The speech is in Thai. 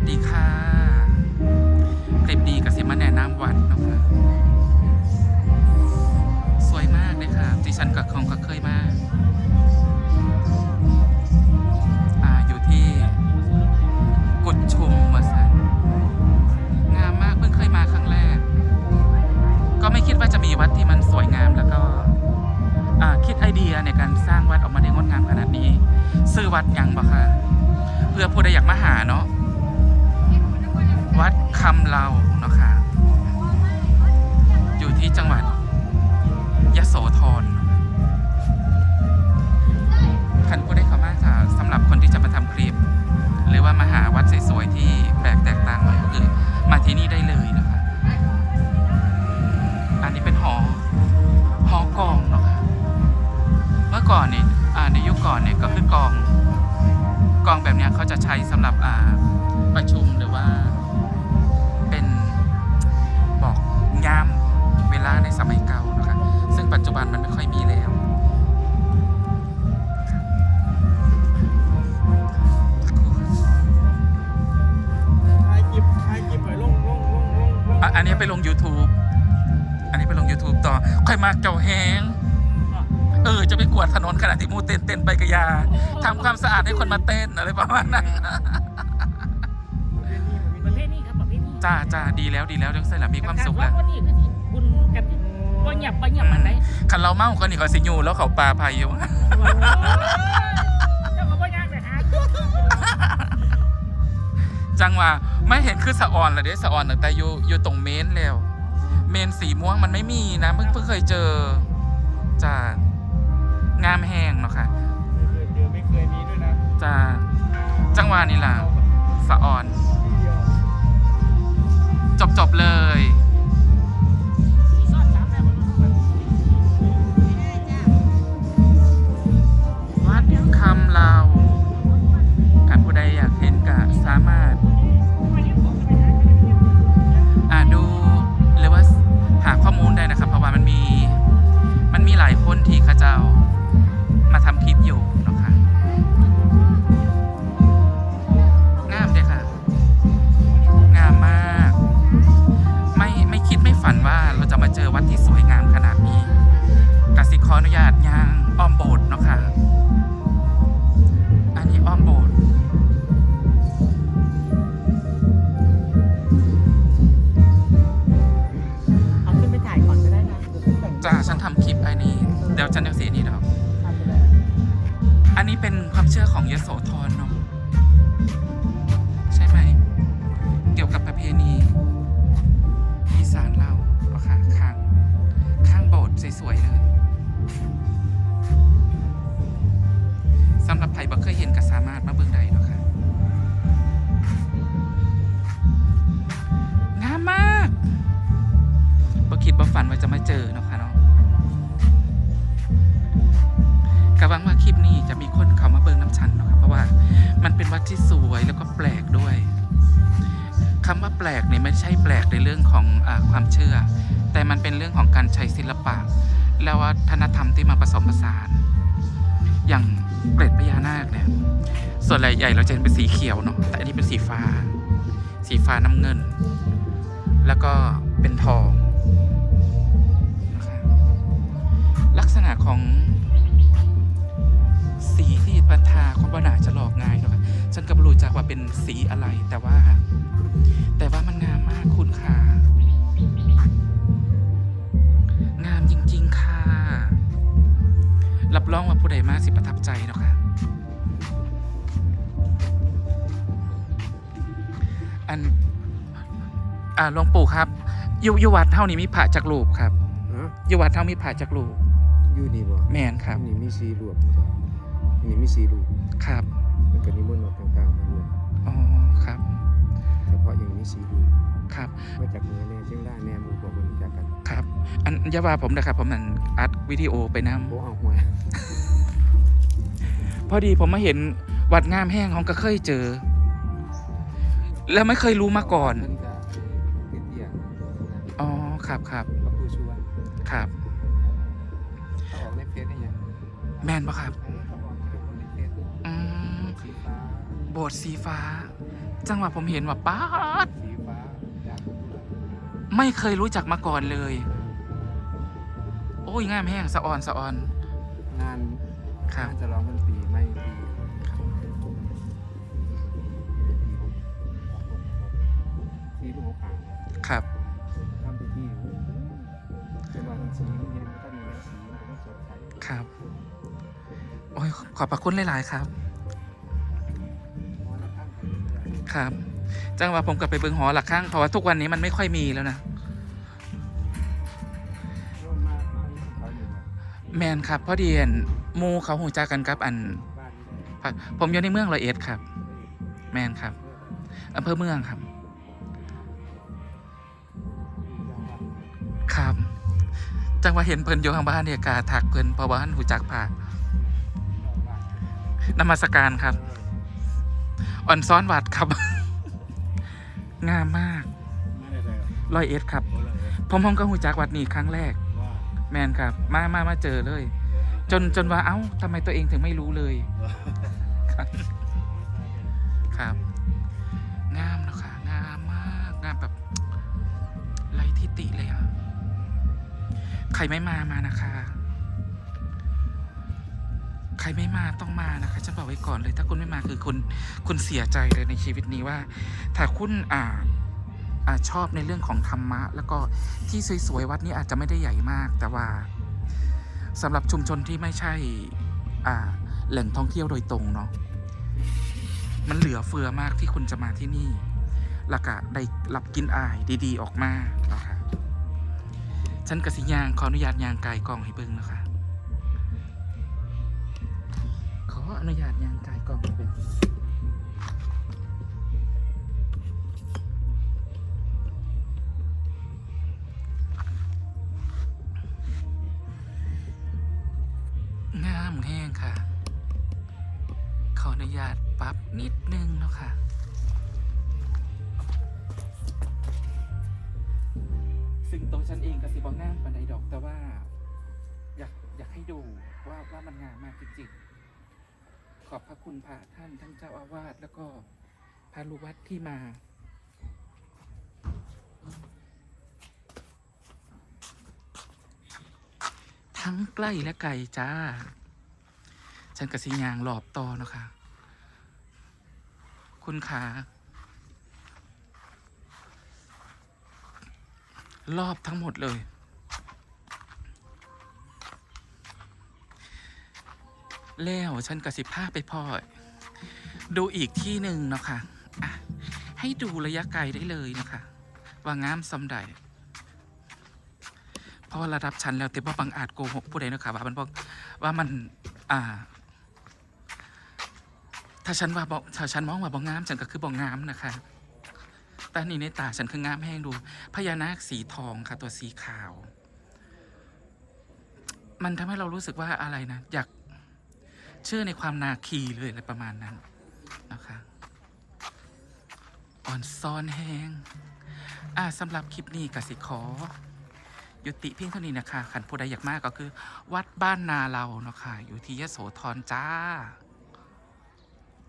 สดีค่ะ คลิปดีกับเสมาแนะนำวัดเนาะคะสวยมากเลยค่ะดิฉันกับของก็เคยมาอ่าอยู่ที่กุดชุมวสันงามมากเพิ่งเคยมาครั้งแรก ก็ไม่คิดว่าจะมีวัดที่มันสวยงามแล้วก็อ่าคิดไอเดียในการสร้างวัดออกมาได้งดงามขนาดนี้ ซื้อวัดยังบ่คะเพื่อผู้ใดอยากมาหาเนาะ วัดคำเราเนาะค่ะ อยู่ที่จังหวัดยะโสธรคันผู้ได้เข้ามาค่ะสำหรับคนที่จะมาทำคลิป หรือว่ามาหาวัดสวยๆที่แปลกแตกต่างก็คือมาที่นี่ได้เลยนะคะ อันนี้เป็นหอหอกองเนาะค่ะเมื่อก่อนเนี่ยในยุคก่อนเนี่ยก็คือกองกองแบบเนี้ยเขาจะใช้สำหรับประชุมหรือว่า จจุบันมันไม่ค่อยมีแล้วถ่ายคลิปถ่ายคลิปไปลงลงลงลงลงอะอันนี้ไปลง YouTube อันนี้ไปลง YouTube ต่อ ค่อยมากเจ้าแหงเออ จะไปกวาดถนนขณะที่หมูเต้นเต้นไปกะยาทำความสะอาดให้คนมาเต้นอะไรประมาณนั้น ประเภทนี้ครับประเภทนี้จ้าจ้าดีแล้วดีแล้วจังใส่ละมีความสุขแล้แล้ววก็นี่คือสิบุญกัน บ่หยับบ่หยับมันได้คันเราเมาก็นี่ก็สิอยูแล้วเขาปลาภัยอยู่เจ้าก็บ่ยากเลยฮะจังว่าไม่เห็นคือสะออนเลยเด้สะออนตั้งแต่อยู่อยู่ตรงเมนแล้ว เมนสีม่วงมันไม่มีนะเพิ่งเพิ่งเคยเจอจ้างามแห้งเนาะค่ะเคยเจอไม่เคยมีด้วยนะจ้าจังหวะนี่ล่ะสะออนเดียวจบจบๆเลย ดที่สวยแล้วก็แปลกด้วยคำว่าแปลกเนี่ยไม่ใช่แปลกในเรื่องของอความเชื่อ แต่มันเป็นเรื่องของการใช้ศิลปะ และวัฒนธรรมที่มาผสมผสาน อย่างเกล็ดพญานาคเนี่ยส่วนใหญ่เราจะเห็นเป็นสีเขียวเนาะแต่อันนี้เป็นสีฟ้า สีฟ้าน้ำเงิน แล้วก็เป็นทองลักษณะของสีที่ปันทาคนบ้านาจะหลอกง่าย ฉันก็ไม่รู้จักว่าเป็นสีอะไรแต่ว่า แต่ว่ามันงามมากคุณค่ะ งามจริง ๆ ค่ะ รับรองว่าผู้ใดมาสิประทับใจเนาะค่ะอัน อ่าหลวงปู่ครับอยู่อยู่วัดเท่านี้มีพระจากรูปครับฮะอยู่วัดเท่ามีพระจากรูปอยู่นี่บ่แมนครับ นี่มีสีรวม นี่มีสีรูปครับมันก็นิมนต์มาต่างๆมารวมอ๋อครับ เฉพาะอย่างมีสีรูปครับมาจากเหนือแน่เชียงรายแน่หมู่บ่มันจากกันครับ อันอย่าว่าผมนะครับ ผมนั่นอัดวิดีโอไปนโอ้เอาหวยำพอดีผมมาเห็นวัดงามแห้งของก็เคยเจอ แล้วไม่เคยรู้มาก่อนมันก็ติดเอียงอ๋อครับครับพระผู้ชวนครับ เขาออกในเฟซได้ยัง แมนปะครับเขาออ โบสถ์สีฟ้า จังหวะผมเห็นว่าป๊าดสีฟ้าอยากไม่เคยรู้จักมาก่อนเลย โอ้ยงามแห้งสะออนสะออน งานครับงานจะร้องดนตรีไม่ปีปีลูกขางครับ ทำพิธีเป็นวันสีเย็นก็มีสีมันก็สดใส ครับ โอ้ยขอบพระคุณหลาย ๆ ครับ ครับ จังหวะผมกลับไปเบิงหอหลักข้างเพราะว่าทุกวันนี้มันไม่ค่อยมีแล้วนะแมนครับพราะเดียนมูเขาหูจักกันครับอัน ผมอยู่ในเมืองร้อยเอ็ดครับ แมนครับอำเภอเมืองครับ ครับ จังหวะเห็นเพิ่นอยู่ข้างบ้านเนี่ยกาถักเพิ่นเพราะว่าท่านหูจักผ่านมัสการครับ อ่อนซ้อนวัดครับ งามมากร้อยเอ็ดครับโอ้เลยผมผมก็หูจักวัดนี้ครั้งแรก แมนครับ มามามาเจอเลย จนจนว่าเอ้าทำไมตัวเองถึงไม่รู้เลยครับ งามนะค่ะงามมากงามแบบไรทิติเลยอะใครไม่มามานะคะ ไม่มาต้องมานะคะฉันบอกไว้ก่อนเลยถ้าคุณไม่มาคือคุณคุณเสียใจเลยในชีวิตนี้ว่า ถ้าคุณอ่าอาชอบในเรื่องของธรรมะ แล้วก็ที่สวยๆวัดนี้อาจจะไม่ได้ใหญ่มาก แต่ว่าสำหรับชุมชนที่ไม่ใช่แหล่งท่องเที่ยวโดยตรงเนาะมันเหลือเฟือมากที่คุณจะมาที่นี่แล้วก็ได้รับกินอายดีๆออกมาเนาะค่ะฉันกสิยางขออนุญาตยางกายกองให้เบิ่งนะคะ ออนุญาตยางกายกล้องให้เบิ่งามแห้งค่ะ ขออนุญาตปรับนิดนึงเนาะค่ะซึ่งตัวฉันเองก็สิบองงามปันไดดอกแต่ว่า อยากอยากให้ดูว่าว่ามันงามมากจริงๆ ขอบพระคุณพระท่านทั้งเจ้าอาวาสแล้วก็พระลูกวัดที่มา ทั้งใกล้และไกลจ้า ฉันกสิยางหลอบต่อนะคะ คุณขารอบทั้งหมดเลย แล้วฉันกสิภาไปพ่อดูอีกที่หนึ่งเนาะคะ่ะให้ดูระยะไกลได้เลยนะคะ ว่างามซำใดเพราะว่าระดับชั้นแล้วแต่ว่าบางอาจโกหกผู้ใดเนาะคะว่ามันบอกว่ามันอ่า ถ้าฉันว่าบอกถ้าฉันมองว่าบองงามฉันก็คือบอกงามนะคะแต่นี่ในตาฉันคืองามแห้งดูพญานาคสีทองค่ะ ตัวสีขาว มันทำให้เรารู้สึกว่าอะไรนะอยาก เชื่อในความนาคีเลยอะไรประมาณนั้นนะคะอ่อนซ้อนแห้งอ่าสำหรับคลิปนี้กสิขอ ยุติเพียงเท่านี้นะคะขันผู้ใดอยากมากก็คือ วัดบ้านนาเราเนาะค่ะอยู่ที่ยโสธรจ้า